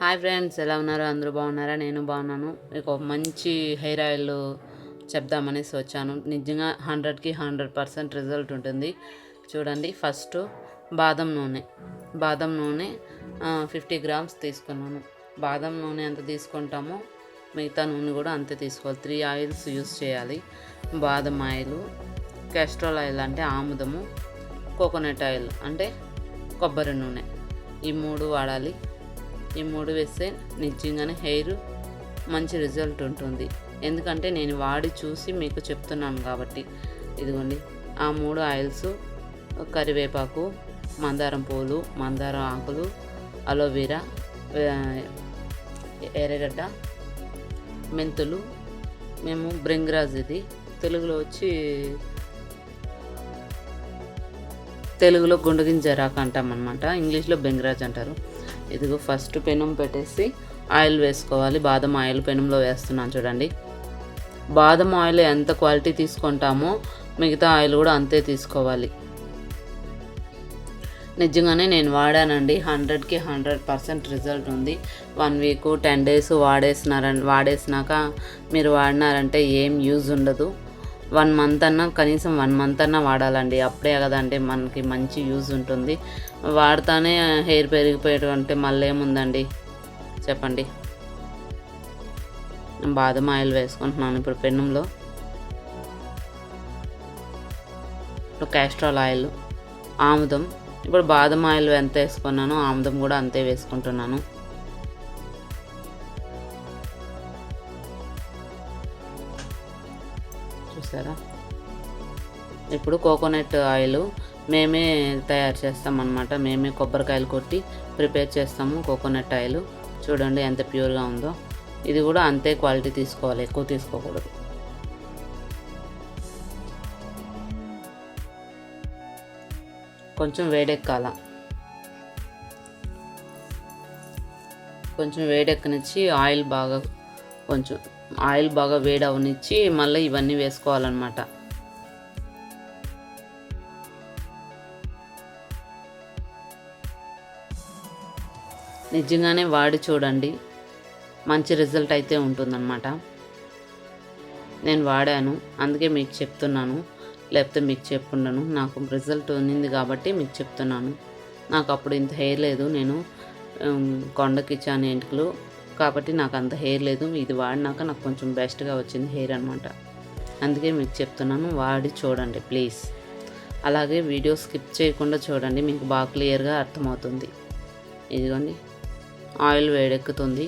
Hi friends ఎలా ఉన్నారు? అందరూ బాగున్నారా? నేను బాగున్నాను. మీకు ఒక మంచి హెయిర్ ఆయిల్ చెప్దామనేసి వచ్చాను. నిజంగా హండ్రెడ్కి హండ్రెడ్ పర్సెంట్ రిజల్ట్ ఉంటుంది. చూడండి ఫస్ట్ బాదం నూనె. బాదం నూనె ఫిఫ్టీ గ్రామ్స్ తీసుకున్నాను. బాదం నూనె ఎంత తీసుకుంటామో మిగతా నూనె కూడా అంతే తీసుకోవాలి. త్రీ ఆయిల్స్ యూస్ చేయాలి. బాదం ఆయిల్ క్యాస్ట్రాల్ ఆయిల్ అంటే ఆముదము కోకోనట్ ఆయిల్ అంటే కొబ్బరి నూనె. ఈ మూడు వాడాలి. ఈ మూడు వేస్తే నిజంగానే హెయిర్ మంచి రిజల్ట్ ఉంటుంది. ఎందుకంటే నేను వాడి చూసి మీకు చెప్తున్నాను కాబట్టి. ఇదిగోండి ఆ మూడు ఆయిల్స్ కరివేపాకు మందారం పూలు మందారం ఆకులు అలోవెరా ఎర్రగడ్డ మెంతులు మేము బ్రింగ్రాజ్ ఇది. తెలుగులో వచ్చి తెలుగులో గుండగింజరాకు అంటాం అనమాట ఇంగ్లీష్లో బెంగరాజ్ అంటారు. ఇదిగో ఫస్ట్ పెనం పెట్టేసి ఆయిల్ వేసుకోవాలి. బాదం ఆయిల్ పెనంలో వేస్తున్నాను చూడండి. బాదం ఆయిల్ ఎంత క్వాలిటీ తీసుకుంటామో మిగతా ఆయిల్ కూడా అంతే తీసుకోవాలి. నిజంగానే నేను వాడానండి. హండ్రెడ్కి హండ్రెడ్ పర్సెంట్ రిజల్ట్ ఉంది. వన్ వీక్ టెన్ డేస్ వాడేసినారని వాడేసినాక మీరు వాడినారంటే ఏం యూజ్ ఉండదు. వన్ మంత్ అన్నా కనీసం వన్ మంత్ అన్నా వాడాలండి. అప్పుడే కదంటే మనకి మంచి యూజ్ ఉంటుంది. వాడతానే హెయిర్ పెరిగిపోయడం అంటే మళ్ళీ ఏముందండి? చెప్పండి. బాదం ఆయిల్ వేసుకుంటున్నాను ఇప్పుడు పెన్నంలో. ఇప్పుడు క్యాస్ట్రాల్ ఆయిల్ ఆముదం. ఇప్పుడు బాదం ఆయిల్ ఎంత వేసుకున్నానో ఆముదం కూడా అంతే వేసుకుంటున్నాను. చూసారా ఇప్పుడు కోకోనట్ ఆయిల్ మేమే తయారు చేస్తాం మేమే కొబ్బరికాయలు కొట్టి ప్రిపేర్ చేస్తాము కోకోనట్ ఆయిల్. చూడండి ఎంత ప్యూర్గా ఉందో. ఇది కూడా అంతే క్వాలిటీ తీసుకోవాలి ఎక్కువ తీసుకోకూడదు. కొంచెం వేడెక్కాల. కొంచెం వేడెక్కనిచ్చి ఆయిల్ బాగా కొంచెం ఆయిల్ బాగా వేడి అవనిచ్చి మళ్ళీ ఇవన్నీ వేసుకోవాలన్నమాట. నిజంగానే వాడి చూడండి. మంచి రిజల్ట్ అయితే ఉంటుందన్నమాట. నేను వాడాను. అందుకే మీకు చెప్తున్నాను. లేకపోతే మీకు చెప్పుండను. నాకు రిజల్ట్ ఉన్నింది కాబట్టి మీకు చెప్తున్నాను. నాకు అప్పుడు ఇంత హెయిర్ లేదు. నేను కొండకిచ్చాను కొండకి ఎంటుకలు కాబట్టి నాకు అంత హెయిర్ లేదు. ఇది వాడినాక నాకు కొంచెం బెస్ట్గా వచ్చింది హెయిర్ అనమాట అందుకే మీకు చెప్తున్నాను వాడి చూడండి ప్లీజ్ అలాగే వీడియో స్కిప్ చేయకుండా చూడండి మీకు బాగా క్లియర్గా అర్థమవుతుంది. ఇదిగోండి ఆయిల్ వేడెక్కుతుంది.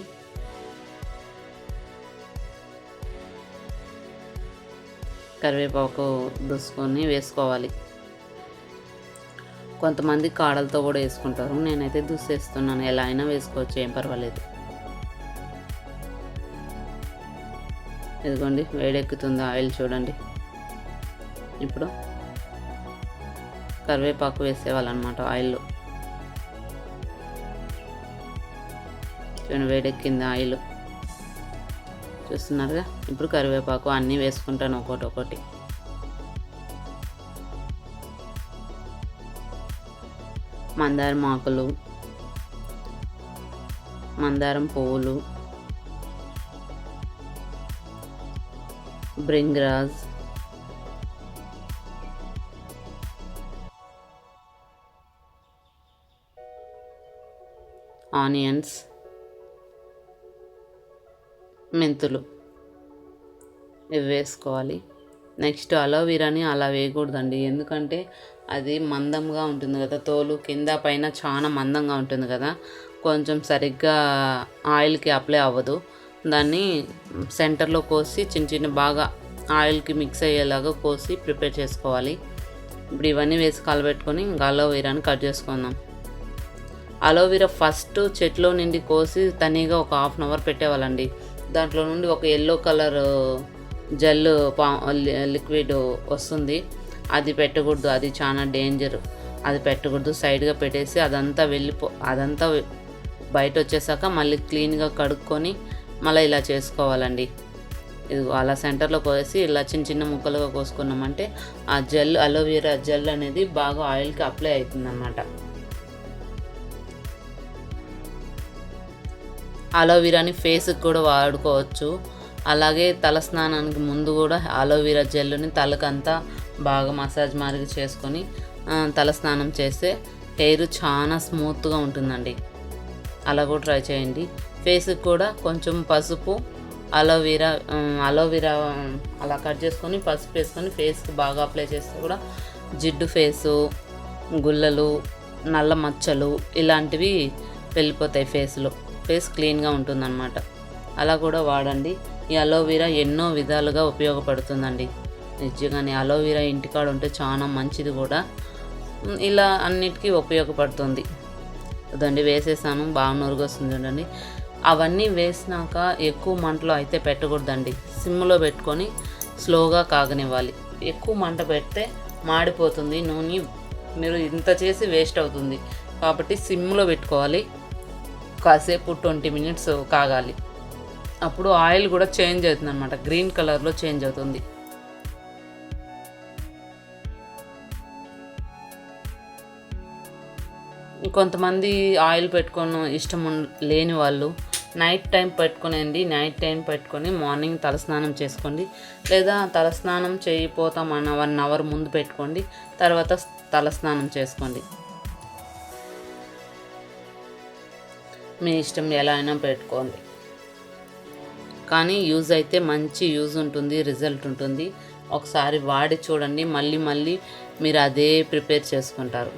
కరివేపాకు దూసుకొని వేసుకోవాలి. కొంతమంది కాడలతో కూడా వేసుకుంటారు. నేనైతే దుస్సేస్తున్నాను ఎలా అయినా వేసుకోవచ్చు ఏం పర్వాలేదు. ఇదిగోండి వేడెక్కుతుంది ఆయిల్ చూడండి. ఇప్పుడు కరివేపాకు వేసేవాళ్ళనమాట ఆయిల్లో. చూడండి వేడెక్కింది ఆయిల్. చూస్తున్నారుగా? ఇప్పుడు కరివేపాకు అన్నీ వేసుకుంటాను ఒకటి ఒకటి. మందారం ఆకులు మందారం పువ్వులు బ్రింగ్రాజ్. ఆనియన్స్. మెంతులు. ఇవి వేసుకోవాలి. నెక్స్ట్ అలోవీరాని అలా వేయకూడదండి. ఎందుకంటే అది మందంగా ఉంటుంది కదా. తోలు కింద పైన చాలా మందంగా ఉంటుంది కదా. కొంచెం సరిగ్గా ఆయిల్కి అప్లై అవ్వదు. దాన్ని సెంటర్లో కోసి చిన్న చిన్న బాగా ఆయిల్కి మిక్స్ అయ్యేలాగా కోసి ప్రిపేర్ చేసుకోవాలి. ఇప్పుడు ఇవన్నీ వేసి కలబెట్టుకొని ఇంకా అలోవెరాని కట్ చేసుకుందాం. అలోవెరా ఫస్ట్ చెట్లో నుండి కోసి తనీగా ఒక హాఫ్ అన్ అవర్ పెట్టేవాళ్ళండి. దాంట్లో నుండి ఒక ఎల్లో కలర్ జెల్ పా లిక్విడ్ వస్తుంది. అది పెట్టకూడదు అది చాలా డేంజర్. అది పెట్టకూడదు సైడ్గా పెట్టేసి అదంతా వెళ్ళిపో అదంతా బయట వచ్చేసాక మళ్ళీ క్లీన్గా కడుక్కొని మళ్ళీ ఇలా చేసుకోవాలండి. ఇది అలా సెంటర్లో కోసి ఇలా చిన్న చిన్న ముక్కలుగా కోసుకున్నామంటే ఆ జెల్ అలోవెరా జెల్ అనేది బాగా ఆయిల్కి అప్లై అవుతుంది అలోవెరాని ఫేస్కి కూడా వాడుకోవచ్చు. అలాగే తల స్నానానికి ముందు కూడా అలోవెరా జెల్ని తలకంతా బాగా మసాజ్ మార్గి చేసుకొని తలస్నానం తల స్నానం చేస్తే హెయిర్ చాలా స్మూత్గా ఉంటుందండి. అలా కూడా ట్రై చేయండి. ఫేస్కి కూడా కొంచెం పసుపు aloe vera aloe vera aloe vera అలా కట్ చేసుకొని పసుపు వేసుకొని ఫేస్కి బాగా అప్లై చేస్తే కూడా జిడ్డు ఫేసు గుల్లలు నల్ల మచ్చలు ఇలాంటివి వెళ్ళిపోతాయి ఫేస్లో. ఫేస్ క్లీన్గా ఉంటుందన్నమాట. అలా కూడా వాడండి. ఈ అలోవెరా ఎన్నో విధాలుగా ఉపయోగపడుతుందండి. నిజంగానే అలోవెరా ఇంటికాడ ఉంటే చాలా మంచిది కూడా. ఇలా అన్నిటికీ ఉపయోగపడుతుంది. అదండి వేసేసాను. బాగా నొరుగొస్తుంది చూడండి. అవన్నీ వేసినాక ఎక్కువ మంటలో అయితే పెట్టకూడదండి. సిమ్లో పెట్టుకొని స్లోగా కాగనివ్వాలి. ఎక్కువ మంట పెడితే మాడిపోతుంది నూనె మీరు ఇంత చేసి వేస్ట్ అవుతుంది. కాబట్టి సిమ్లో పెట్టుకోవాలి. కాసేపు ట్వంటీ మినిట్స్ కాగాలి. అప్పుడు ఆయిల్ కూడా చేంజ్ అవుతుంది అనమాట గ్రీన్ కలర్లో చేంజ్ అవుతుంది. కొంతమంది ఆయిల్ పెట్టుకొని ఇష్టం లేని వాళ్ళు నైట్ టైం పెట్టుకునేది నైట్ టైం పెట్టుకొని మార్నింగ్ తలస్నానం చేసుకోండి. లేదా తలస్నానం చేయపోతాం అన్న వన్ అవర్ ముందు పెట్టుకోండి. తర్వాత తలస్నానం చేసుకోండి. మీ ఇష్టం ఎలా అయినా పెట్టుకోండి. కానీ యూజ్ అయితే మంచి యూజ్ ఉంటుంది రిజల్ట్ ఉంటుంది. ఒకసారి వాడి చూడండి. మళ్ళీ మళ్ళీ మీరు అదే ప్రిపేర్ చేసుకుంటారు.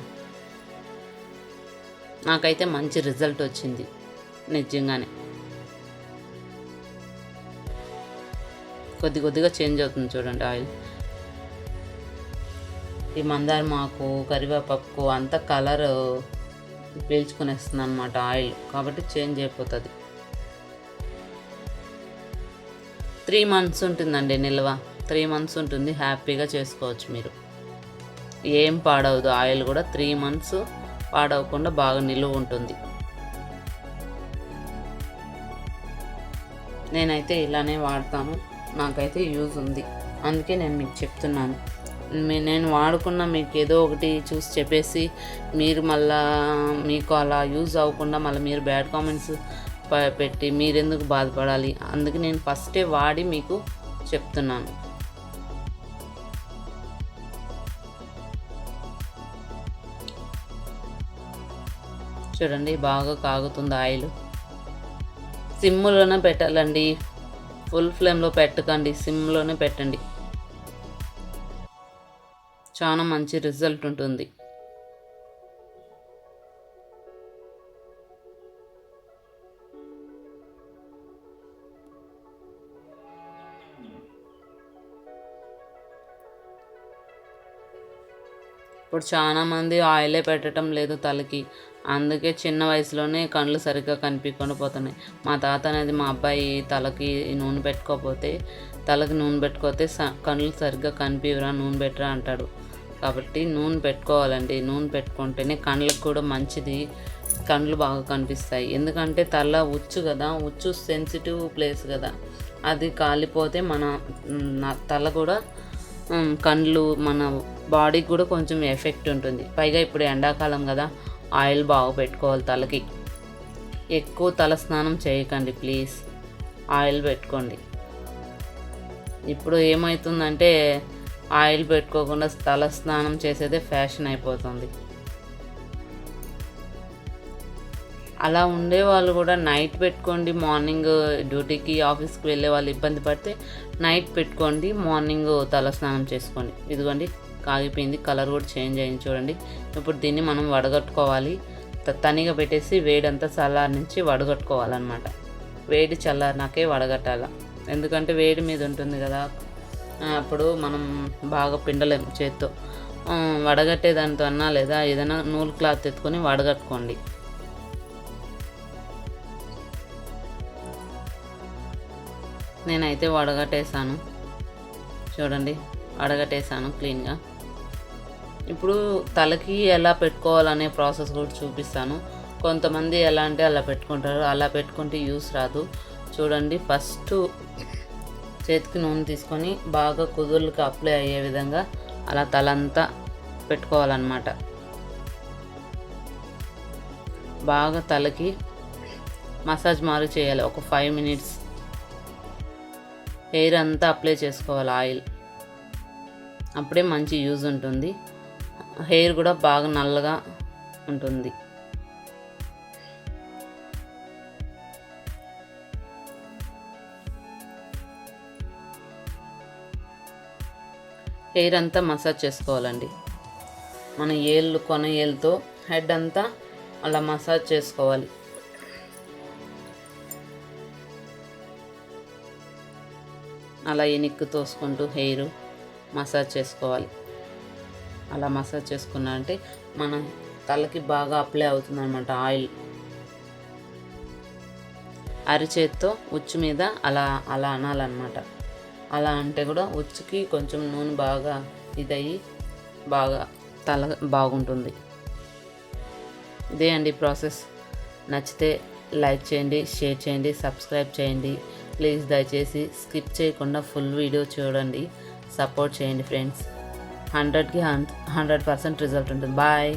నాకైతే మంచి రిజల్ట్ వచ్చింది. నిజంగానే. కొద్ది కొద్దిగా చేంజ్ అవుతుంది చూడండి ఆయిల్. ఈ మందార మాకు కరివేపాకు అంత కలర్ పీల్చుకునేస్తుంది అనమాట ఆయిల్. కాబట్టి చేంజ్ అయిపోతుంది. త్రీ మంత్స్ ఉంటుందండి నిల్వ. త్రీ మంత్స్ ఉంటుంది హ్యాపీగా చేసుకోవచ్చు మీరు. ఏం పాడవదు ఆయిల్ కూడా త్రీ మంత్స్ పాడవకుండా బాగా నిలువ ఉంటుంది. నేనైతే ఇలానే వాడతాను. నాకైతే యూజ్ ఉంది. అందుకే నేను మీకు చెప్తున్నాను. మీ- నేను వాడుకున్న మీకు ఏదో ఒకటి చూసి చెప్పేసి మీరు మళ్ళా మీకు అలా యూజ్ అవ్వకుండా మళ్ళీ మీరు బ్యాడ్ కామెంట్స్ పెట్టి మీరెందుకు బాధపడాలి? అందుకే నేను ఫస్టే వాడి మీకు చెప్తున్నాను. చూడండి బాగా కాగుతుంది ఆయిల్. సిమ్లోనే పెట్టాలండి. ఫుల్ ఫ్లేమ్లో పెట్టకండి సిమ్లోనే పెట్టండి. చాలా మంచి రిజల్ట్ ఉంటుంది. ఇప్పుడు చాలా మంది ఆయిలే పెట్టడం లేదు తలకి. అందుకే చిన్న వయసులోనే కళ్ళు సరిగ్గా కనిపించకుండా పోతున్నాయి. మా తాత అనేది మా అబ్బాయి తలకి నూనె పెట్టుకోకపోతే తలకి నూనె పెట్టుకోతే స- కళ్ళు సరిగ్గా కనిపివరా నూనె పెట్టరా అంటాడు. కాబట్టి నూనె పెట్టుకోవాలండి. నూనె పెట్టుకుంటేనే కళ్ళకి కూడా మంచిది కళ్ళు బాగా కనిపిస్తాయి. ఎందుకంటే తల ఉచ్చు కదా ఉచ్చు సెన్సిటివ్ ప్లేస్ కదా. అది కాలిపోతే మన తల కూడా కళ్ళు మన బాడీకి కూడా కొంచెం ఎఫెక్ట్ ఉంటుంది. పైగా ఇప్పుడు ఎండాకాలం కదా ఆయిల్ బాగా పెట్టుకోవాలి తలకి. ఎక్కువ తల స్నానం చేయకండి ప్లీజ్. ఆయిల్ పెట్టుకోండి. ఇప్పుడు ఏమవుతుందంటే ఆయిల్ పెట్టుకోకుండా తల స్నానం చేసేదే ఫ్యాషన్ అయిపోతుంది. అలా ఉండే వాళ్ళు కూడా నైట్ పెట్టుకోండి మార్నింగ్ డ్యూటీకి ఆఫీస్కి వెళ్ళే వాళ్ళు ఇబ్బంది పడితే నైట్ పెట్టుకోండి మార్నింగ్ తల స్నానం చేసుకోండి. ఇదిగోండి కాగిపోయింది కలర్ కూడా చేంజ్ అయింది చూడండి. ఇప్పుడు దీన్ని మనం వడగట్టుకోవాలి. తనిగా పెట్టేసి వేడంతా చల్లారి నుంచి వడగట్టుకోవాలన్నమాట. వేడి చల్లారినాకే వడగట్టాల. ఎందుకంటే వేడి మీద ఉంటుంది కదా. అప్పుడు మనం బాగా పిండలేం చేత్తో. వడగట్టే దానితో అన్నా లేదా ఏదైనా నూలు క్లాత్ ఎత్తుకొని వడగట్టుకోండి. నేనైతే వడగట్టేసాను చూడండి వడగట్టేసాను క్లీన్గా. ఇప్పుడు తలకి ఎలా పెట్టుకోవాలనే ప్రాసెస్ కూడా చూపిస్తాను. కొంతమంది ఎలా అంటే అలా పెట్టుకుంటారు. అలా పెట్టుకుంటే యూస్ రాదు. చూడండి ఫస్ట్ చేతికి నూనె తీసుకొని బాగా కుదుర్లకు అప్లై అయ్యే విధంగా అలా తలంతా పెట్టుకోవాలన్నమాట. బాగా తలకి మసాజ్ మారు చేయాలి. ఒక ఫైవ్ మినిట్స్ హెయిర్ అంతా అప్లై చేసుకోవాలి ఆయిల్. అప్పుడే మంచి యూజ్ ఉంటుంది. హెయిర్ కూడా బాగా నల్లగా ఉంటుంది. హెయిర్ అంతా మసాజ్ చేసుకోవాలండి. మన ఏళ్ళు కొన ఏళ్ళతో హెడ్ అంతా అలా మసాజ్ చేసుకోవాలి. అలా ఎనిక్కు తోసుకుంటూ హెయిర్ మసాజ్ చేసుకోవాలి. అలా మసాజ్ చేసుకున్నా అంటే మన తలకి బాగా అప్లై అవుతుంది అనమాట ఆయిల్. అరిచేత్తో ఉచ్చు మీద అలా అలా అనాలన్నమాట. అలా అంటే కూడా ఉచ్చుకి కొంచెం నూనె బాగా ఇదయ్యి బాగా తల బాగుంటుంది. ఇదే అండి ప్రాసెస్. నచ్చితే లైక్ చేయండి షేర్ చేయండి సబ్స్క్రైబ్ చేయండి. ప్లీజ్ దయచేసి స్కిప్ చేయకుండా ఫుల్ వీడియో చూడండి. సపోర్ట్ చేయండి ఫ్రెండ్స్. హండ్రెడ్కి హండ్రెడ్ పర్సెంట్ రిజల్ట్ ఉంటుంది. బాయ్